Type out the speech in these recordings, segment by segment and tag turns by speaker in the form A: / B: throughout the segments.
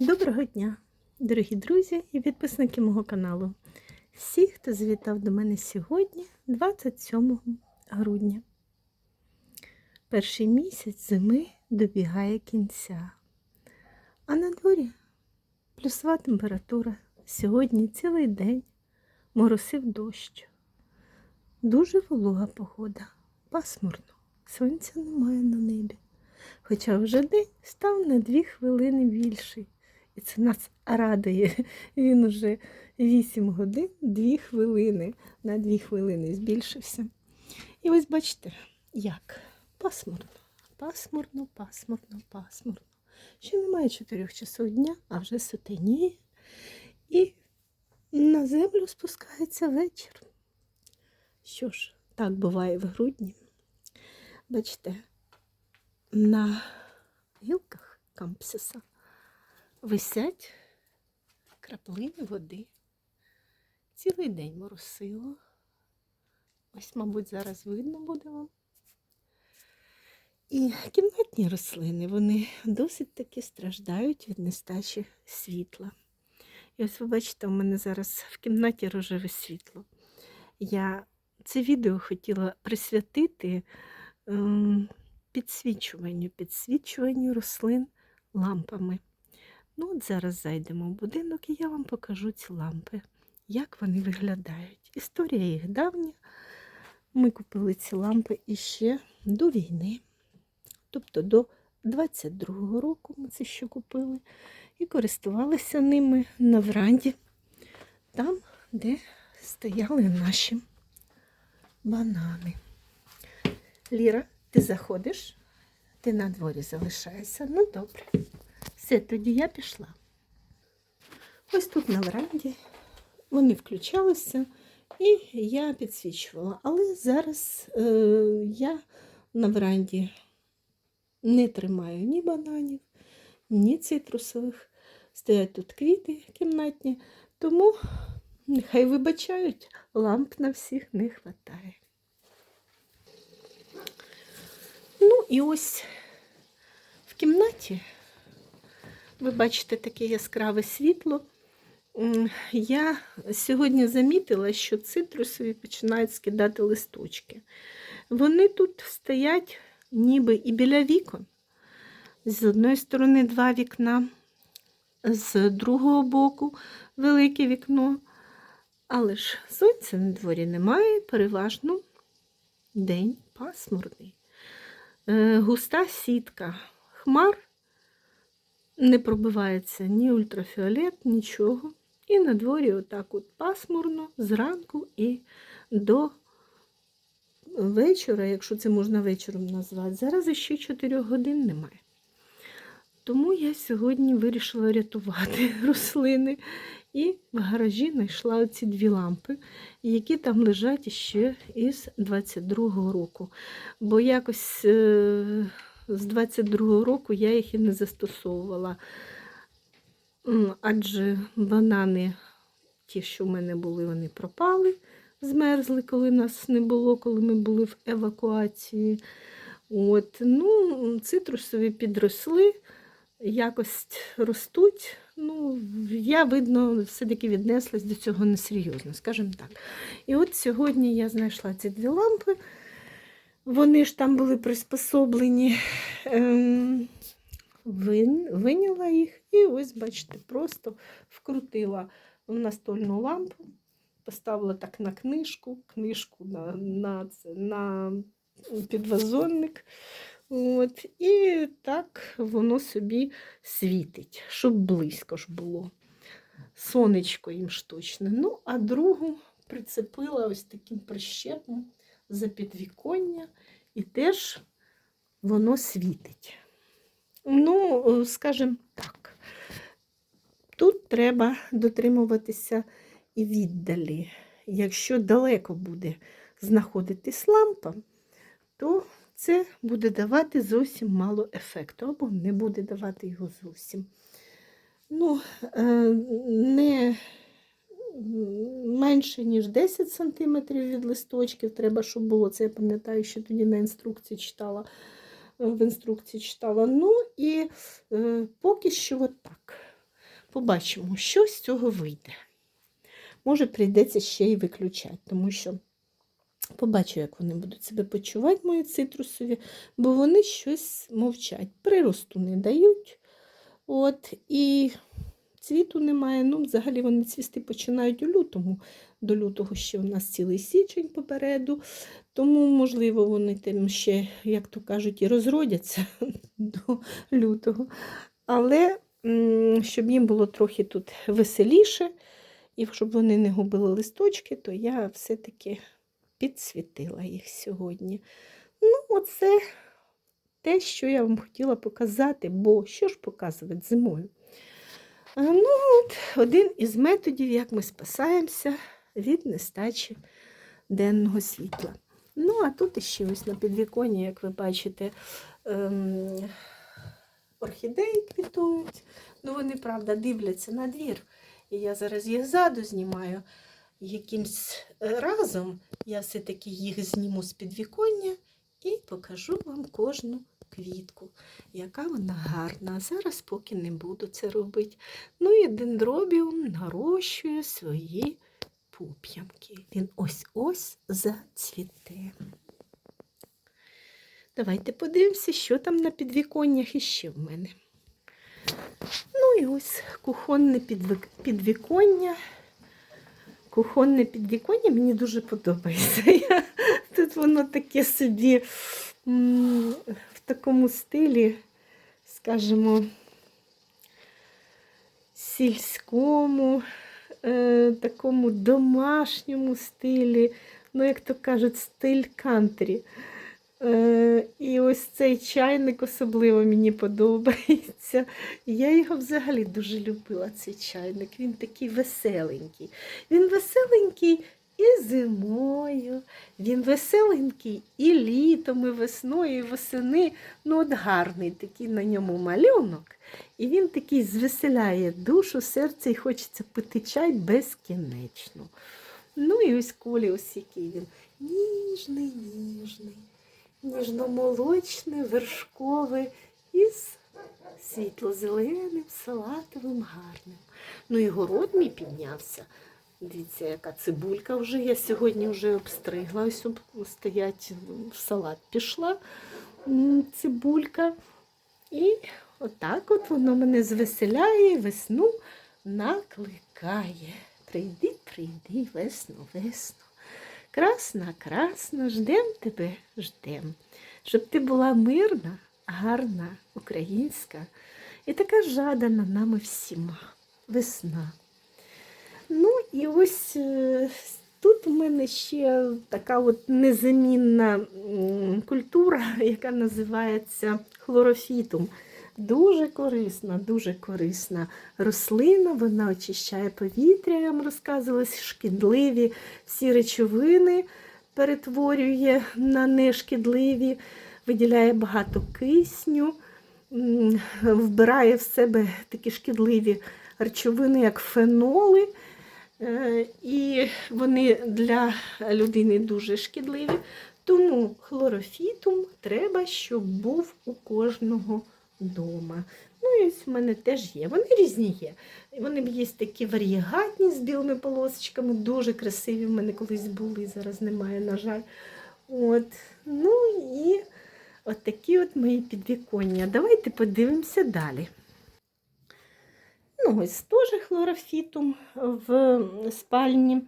A: Доброго дня, дорогі друзі і підписники мого каналу. Всі, хто завітав до мене сьогодні, 27 грудня. Перший місяць зими добігає кінця. А на дворі плюсова температура. Сьогодні цілий день моросив дощ. Дуже волога погода, пасмурно, сонця немає на небі. Хоча вже день став на дві хвилини більший. І це нас радує. Він уже 8 годин, 2 хвилини. На 2 хвилини збільшився. І ось бачите, як пасмурно, пасмурно, пасмурно, пасмурно. Ще немає 4 часов дня, а вже сутеніє. І на землю спускається вечір. Що ж, так буває в грудні. Бачите, на гілках кампсиса висять краплини води. Цілий день моросило. Ось, мабуть, зараз видно буде вам. І кімнатні рослини, вони досить таки страждають від нестачі світла. І ось ви бачите, у мене зараз в кімнаті рожеве світло. Я це відео хотіла присвятити ем, підсвічуванню, підсвічуванню рослин лампами. Ну, от зараз зайдемо в будинок і я вам покажу ці лампи, як вони виглядають. Історія їх давня. Ми купили ці лампи іще до війни, тобто до 22-го року ми це ще купили і користувалися ними на вранді, там, де стояли наші банани. Ліра, ти заходиш, ти на дворі залишаєшся. Ну, добре. Все, тоді я пішла. Ось тут на веранді вони включалися, і я підсвічувала. Але зараз е, я на веранді не тримаю ні бананів, ні цитрусових. Стоять тут квіти кімнатні, тому нехай вибачають, ламп на всіх не вистачає. Ну і ось в кімнаті ви бачите таке яскраве світло. Я сьогодні замітила, що цитрусові починають скидати листочки. Вони тут стоять ніби і біля вікон. З одної сторони два вікна, з другого боку велике вікно. Але ж сонця на дворі немає, переважно день пасмурний. Е, Густа сітка хмар не пробивається ні ультрафіолет, нічого. І на дворі отак от пасмурно зранку і до вечора, якщо це можна вечором назвати. Зараз ще 4 годин немає. Тому я сьогодні вирішила рятувати рослини. І в гаражі знайшла оці дві лампи, які там лежать ще із 22-го року. Бо якось е, з 22-го року я їх і не застосовувала. Адже банани, ті, що в мене були, вони пропали, змерзли, коли нас не було, коли ми були в евакуації. От, ну, цитрусові підросли, якось ростуть. Ну, я, видно, все-таки віднеслась до цього несерйозно, скажімо так. І от сьогодні я знайшла ці дві лампи. Вони ж там були приспособлені. Ем, вин- виняла їх і ось, бачите, просто вкрутила в настольну лампу, поставила так на книжку, книжку на, на, це, на підвазонник. От, і так воно собі світить, щоб близько ж було. Сонечко їм штучне. Ну, а другу прицепила ось таким прищепом за підвіконня, і теж воно світить. Ну, е, скажімо так, тут треба дотримуватися і віддалі. Якщо далеко буде знаходитись лампа, то це буде давати зовсім мало ефекту, або не буде давати його зовсім. Ну, е, не менше, ніж 10 см від листочків треба, щоб було. Це я пам'ятаю, що тоді на інструкції читала, е, в інструкції читала. Ну і е, поки що от так. Побачимо, що з цього вийде. Може, прийдеться ще й виключати, тому що побачу, як вони будуть себе почувати, мої цитрусові, бо вони щось мовчать. Приросту не дають. От, і цвіту немає. Ну, взагалі вони цвісти починають у лютому. До лютого ще у нас цілий січень попереду. Тому, можливо, вони там ще, як то кажуть, і розродяться до лютого. Але щоб їм було трохи тут веселіше, і щоб вони не губили листочки, то я все-таки підсвітила їх сьогодні. Ну, оце те, що я вам хотіла показати, бо що ж показувати зимою? Ну, от, один із методів, як ми спасаємося від нестачі денного світла. Ну, а тут ще ось на підвіконні, як ви бачите, ем, орхідеї квітують. Ну, вони, правда, дивляться на двір. І я зараз їх ззаду знімаю. Якимсь разом я все-таки їх зніму з підвіконня і покажу вам кожну квітку, яка вона гарна. Зараз поки не буду це робити. Ну і дендробіум нарощує свої пуп'янки. Він ось-ось зацвіте. Давайте подивимося, що там на підвіконнях іще в мене. Ну і ось кухонне підвіконня. Кухонне підвіконня мені дуже подобається. Я, тут воно таке собі в такому стилі, скажімо, сільському, е, такому домашньому стилі, ну, як то кажуть, стиль кантрі. Е, і ось цей чайник особливо мені подобається. Я його взагалі дуже любила, цей чайник. Він такий веселенький. Він веселенький і зимою, він веселенький і літом, і весною, і восени. Ну, от гарний такий на ньому малюнок. І він такий звеселяє душу, серце і хочеться пити чай безкінечно. Ну і ось колі, ось який він ніжний, ніжний ніжно-молочне, вершкове із світло-зеленим, салатовим, гарним. Ну і город мій піднявся. Дивіться, яка цибулька вже. Я сьогодні вже обстригла. Ось стоять в салат пішла цибулька. І отак от воно мене звеселяє, весну накликає. Прийди, прийди, весно, весно. Красна, красна, ждем тебе, ждем, щоб ти була мирна, гарна, українська і така жадана нами всіма. Весна. Ну і ось е, тут у мене ще така от незамінна культура, яка називається хлорофітум. Дуже корисна, дуже корисна рослина, вона очищає повітря, я вам розказувала, шкідливі всі речовини перетворює на нешкідливі, виділяє багато кисню, вбирає в себе такі шкідливі речовини, як феноли. Е, І вони для людини дуже шкідливі. Тому хлорофітум треба, щоб був у кожного вдома. Ну і в мене теж є. Вони різні є. Вони є такі варієгатні з білими полосочками, дуже красиві. В мене колись були, зараз немає, на жаль. От. Ну і от такі от мої підвіконня. Давайте подивимося далі. Ну, ось теж хлорофітум в спальні,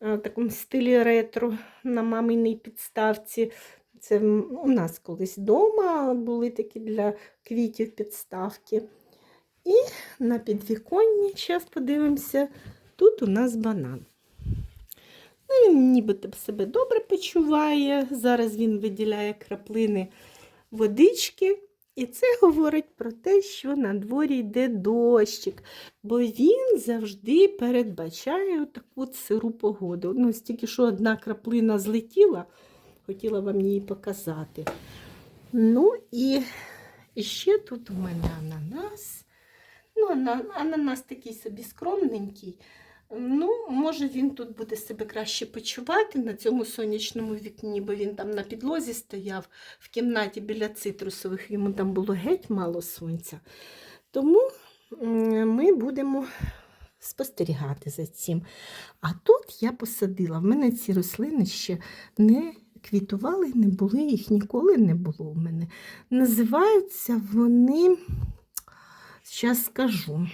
A: е, в такому стилі ретро на маминій підставці. Це у нас колись вдома були такі для квітів підставки. І на підвіконні, зараз подивимося, тут у нас банан. Ну, він нібито себе добре почуває. Зараз він виділяє краплини водички. І це говорить про те, що на дворі йде дощик, бо він завжди передбачає таку сиру погоду. Ну, ось тільки що одна краплина злетіла, хотіла вам її показати. Ну і ще тут у мене ананас. Ну, ана- ананас такий собі скромненький. Ну, може, він тут буде себе краще почувати на цьому сонячному вікні, бо він там на підлозі стояв в кімнаті біля цитрусових, йому там було геть мало сонця. Тому ми будемо спостерігати за цим. А тут я посадила. В мене ці рослини ще не квітували, не були, їх ніколи не було в мене. Називаються вони, зараз скажу,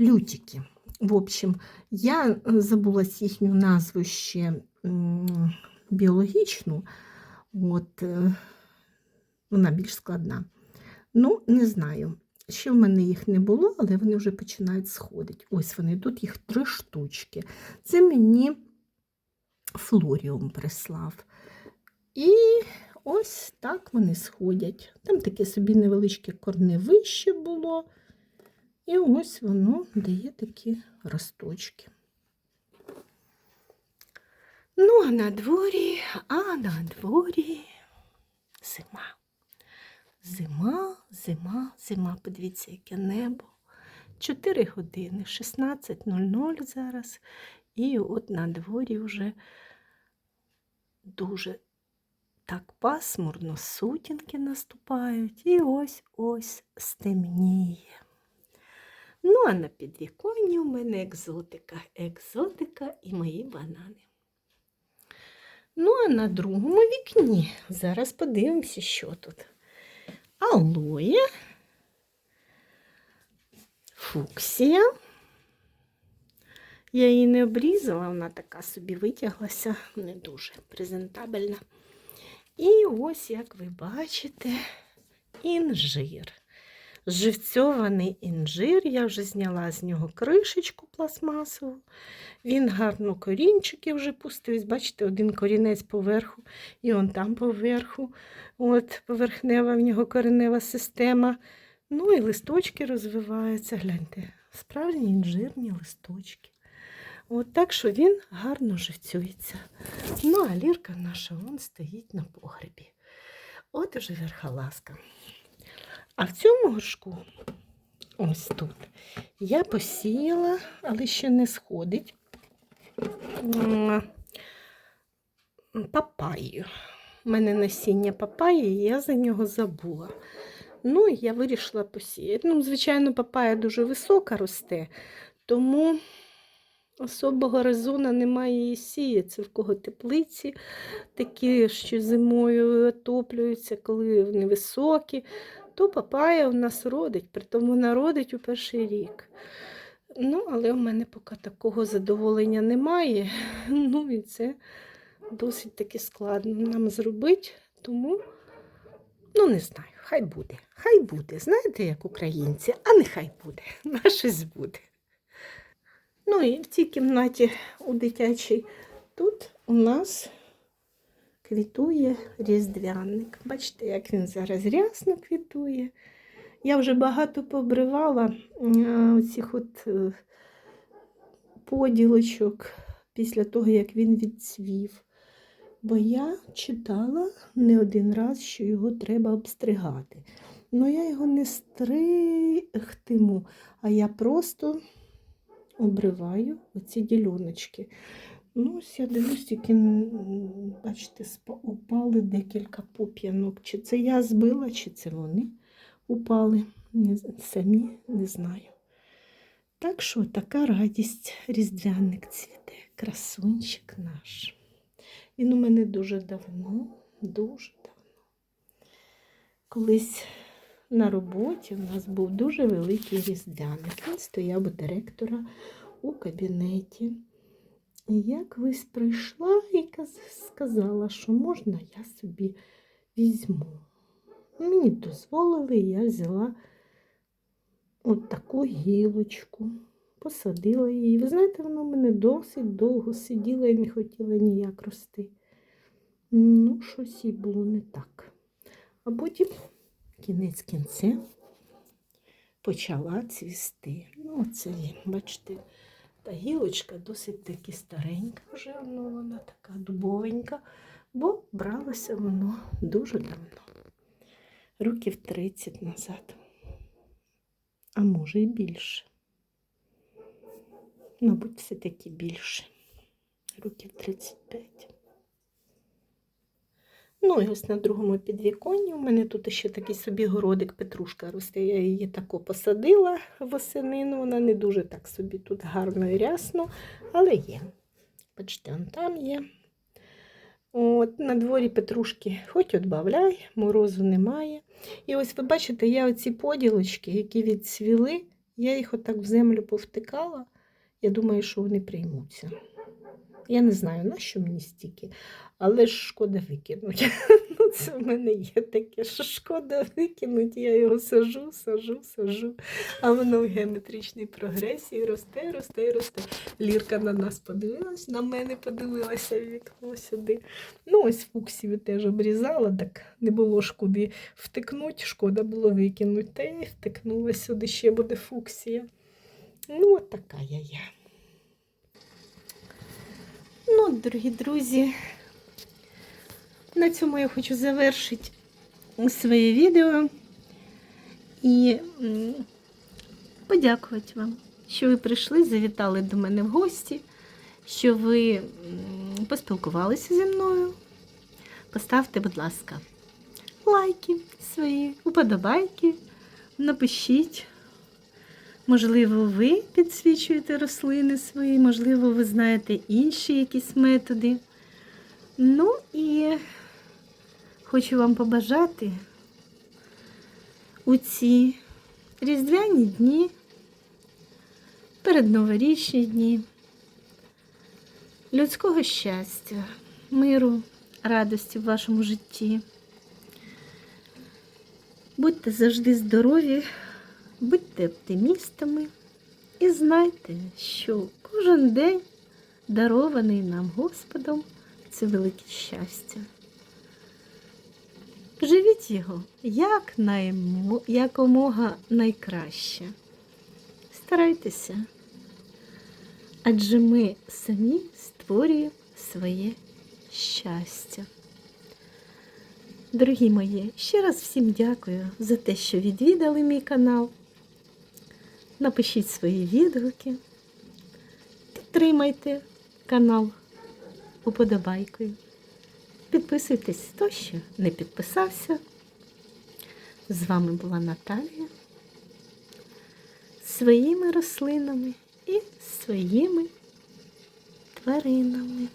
A: лютики. В общем, я е, забула їхню назву ще біологічну, от, вона більш складна. Ну, не знаю. Ще в мене їх не було, але вони вже починають сходити. Ось вони, тут їх три штучки. Це мені флоріум прислав. І ось так вони сходять. Там таке собі невеличке корневище було. І ось воно дає такі росточки. Ну, а на дворі, а на дворі зима. Зима, зима, зима. Подивіться, яке небо. 4 години, 16.00 зараз. І от на дворі вже дуже так пасмурно, сутінки наступають. І ось ось стемніє. Ну, а на підвіконні у мене екзотика, екзотика і мої банани. Ну, а на другому вікні зараз подивимося, що тут. Алоє, фуксія. Я її не обрізала, вона така собі витяглася, не дуже презентабельна. І ось, як ви бачите, інжир. Живцьований інжир, я вже зняла з нього кришечку пластмасову. Він гарно корінчики вже пустив. Бачите, один корінець поверху, і он там поверху. От поверхнева в нього коренева система. Ну і листочки розвиваються. Гляньте, справжні інжирні листочки. От так що він гарно живцюється. Ну, а лірка наша вон стоїть на погребі. От уже верхолазка. А в цьому горшку, ось тут, я посіяла, але ще не сходить папаю. У мене насіння папаї, і я за нього забула. Ну, я вирішила посіяти. Ну, звичайно, папая дуже висока росте, тому особого резону немає її сіяти. Це в кого теплиці такі, що зимою отоплюються, коли вони високі, то папая у нас родить, притому вона родить у перший рік. Ну, але в мене поки такого задоволення немає. Ну і це досить таки складно нам зробити, тому, ну, не знаю, хай буде. Хай буде. Знаєте, як українці, а нехай буде. На щось буде. Ну і в цій кімнаті у дитячій тут у нас квітує різдвяник. Бачите, як він зараз рясно квітує. Я вже багато побривала оцих от е, поділочок після того, як він відцвів. Бо я читала не один раз, що його треба обстригати. Ну я його не стригтиму, а я просто обриваю оці діляночки. Ну, ось я дивлюсь, тільки, бачите, упали декілька поп'янок. Чи це я збила, чи це вони упали. Не, самі не знаю. Так що така радість різдвяник цвіте, красунчик наш. Він у мене дуже давно, дуже давно. Колись на роботі у нас був дуже великий різдвяник. Він стояв у директора у кабінеті. І я колись прийшла і сказала, що можна я собі візьму. Мені дозволили, я взяла от таку гілочку, посадила її. Ви знаєте, вона в мене досить довго сиділа і не хотіла ніяк рости. Ну, щось їй було не так. А потім кінець кінцем почала цвісти. Ну, оце бачите, та гілочка досить таки старенька вже, ну, вона така дубовенька, бо бралося воно дуже давно, років 30 назад, а може і більше. Мабуть, все-таки більше, років 35. Ну і ось на другому підвіконні у мене тут ще такий собі городик петрушка росте. Я її тако посадила восенину. Вона не дуже так собі тут гарно і рясно, але є. Бачите, он там є. От, на дворі петрушки хоч отбавляй, морозу немає. І ось ви бачите, я оці поділочки, які відцвіли, я їх отак в землю повтикала. Я думаю, що вони приймуться. Я не знаю, на що мені стільки, але ж шкода викинути. Ну, це в мене є таке, що шкода викинути, я його сажу, сажу, сажу, а воно в геометричній прогресії росте, росте, росте. Лірка на нас подивилась, на мене подивилася в вікно сюди. Ну, ось фуксію теж обрізала, так не було ж куди втикнути, шкода було викинути. Та й втикнула сюди, ще буде фуксія. Ну, от така я є. Ну, дорогі друзі, на цьому я хочу завершити своє відео і подякувати вам, що ви прийшли, завітали до мене в гості, що ви поспілкувалися зі мною. Поставте, будь ласка, лайки свої, уподобайки, напишіть. Можливо, ви підсвічуєте рослини свої, можливо, ви знаєте інші якісь методи. Ну і хочу вам побажати у ці різдвяні дні, передноворічні дні, людського щастя, миру, радості в вашому житті. Будьте завжди здорові. Будьте оптимістами і знайте, що кожен день дарований нам Господом це велике щастя. Живіть його як наймо, якомога найкраще. Старайтеся, адже ми самі створюємо своє щастя. Дорогі мої, ще раз всім дякую за те, що відвідали мій канал. Напишіть свої відгуки, підтримайте канал уподобайкою. Підписуйтесь, хто ще не підписався. З вами була Наталія своїми рослинами і своїми тваринами.